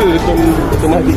คือตรงตรงมนที่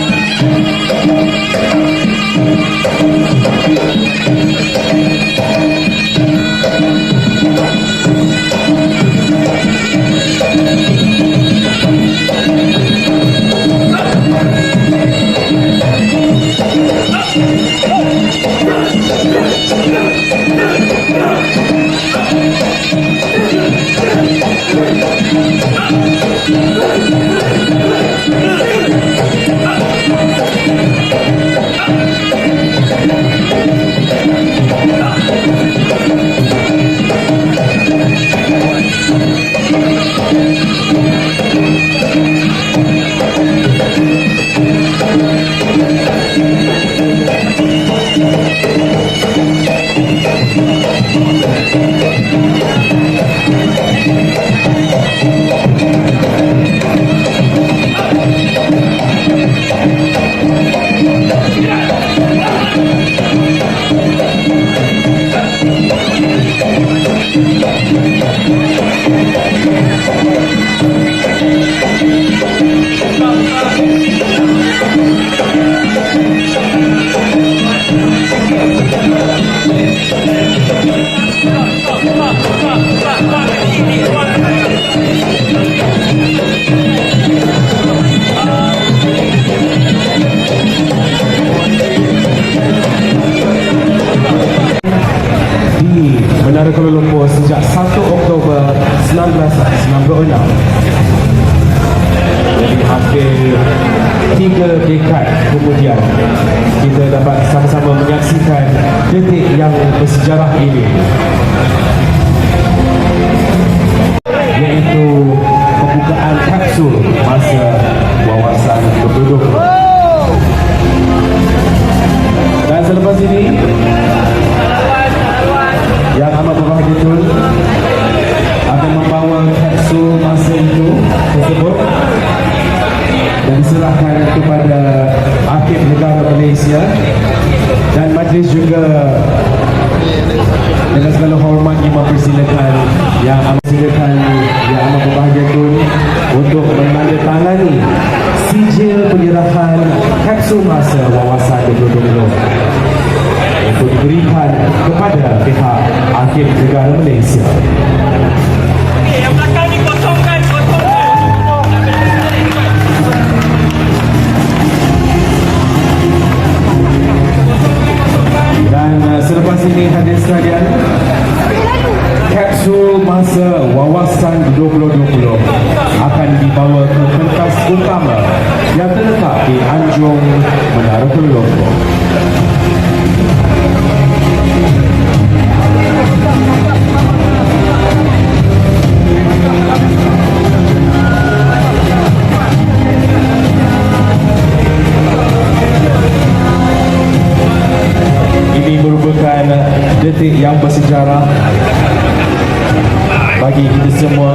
di menyaksikan detik yang bersejarah ini. Iaitu pembukaan kapsul masa wawasan penduduk. Dan selepas ini yang amat berbahagia itu akan membawa kapsul masa itu tersebut dan diserahkan kepada Akib Negara Malaysia majlis juga dengan segala hormat yang mempersilakan yang amat silakan yang amat berbahagia itu untuk menandatangani sijil penyerahan kapsul masa wawasan 2020 untuk diberikan kepada pihak Hakim Negara Malaysia. Yang belakang ni bagi kita semua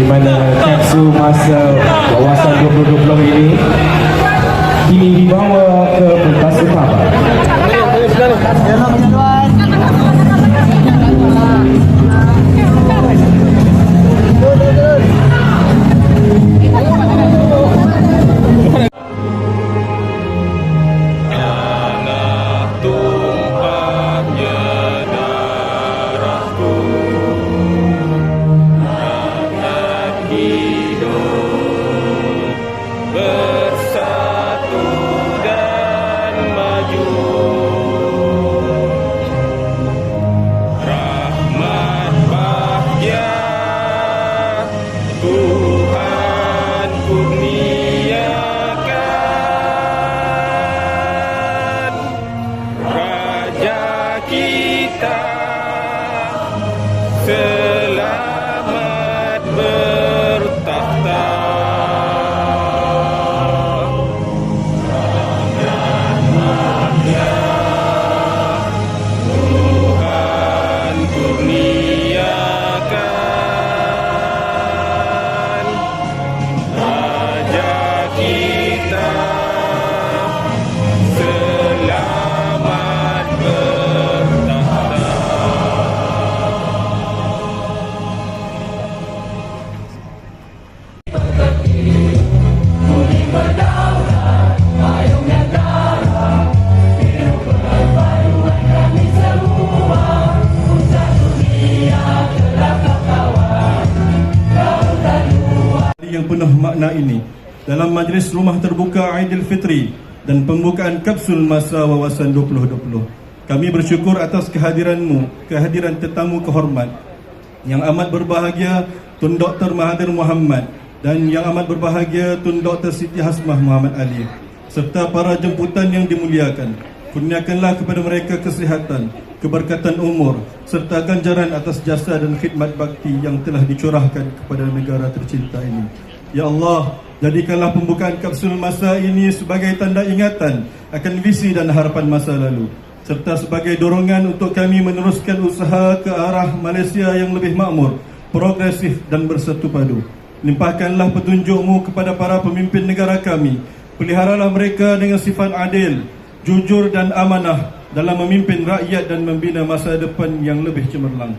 di mana kapsul masa wawasan 2020 ini kini dibawa ke pentas utama. fit. Ini dalam majlis rumah terbuka Aidilfitri dan pembukaan kapsul masa wawasan 2020. Kami bersyukur atas kehadiranmu, kehadiran tetamu kehormat yang amat berbahagia Tun Dr. Mahathir Muhammad dan yang amat berbahagia Tun Dr. Siti Hasmah Muhammad Ali serta para jemputan yang dimuliakan. Kurniakanlah kepada mereka kesihatan, keberkatan umur serta ganjaran atas jasa dan khidmat bakti yang telah dicurahkan kepada negara tercinta ini. Ya Allah, jadikanlah pembukaan kapsul masa ini sebagai tanda ingatan akan visi dan harapan masa lalu serta sebagai dorongan untuk kami meneruskan usaha ke arah Malaysia yang lebih makmur, progresif dan bersatu padu. Limpahkanlah petunjukmu kepada para pemimpin negara kami. Peliharalah mereka dengan sifat adil, jujur dan amanah dalam memimpin rakyat dan membina masa depan yang lebih cemerlang.